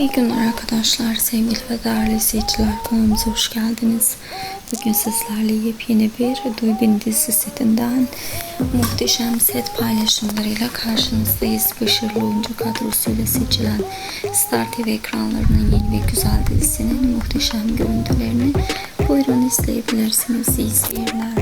İyi günler arkadaşlar, sevgili ve değerli izleyiciler. Kanalımıza hoş geldiniz. Bugün sizlerle yepyeni bir Duybin dizi setinden muhteşem set paylaşımlarıyla karşınızdayız. Başarılı oyuncu kadrosuyla seçilen Star TV ekranlarının yeni ve güzel dizisinin muhteşem görüntülerini buyurun izleyebilirsiniz. İyi seyirler.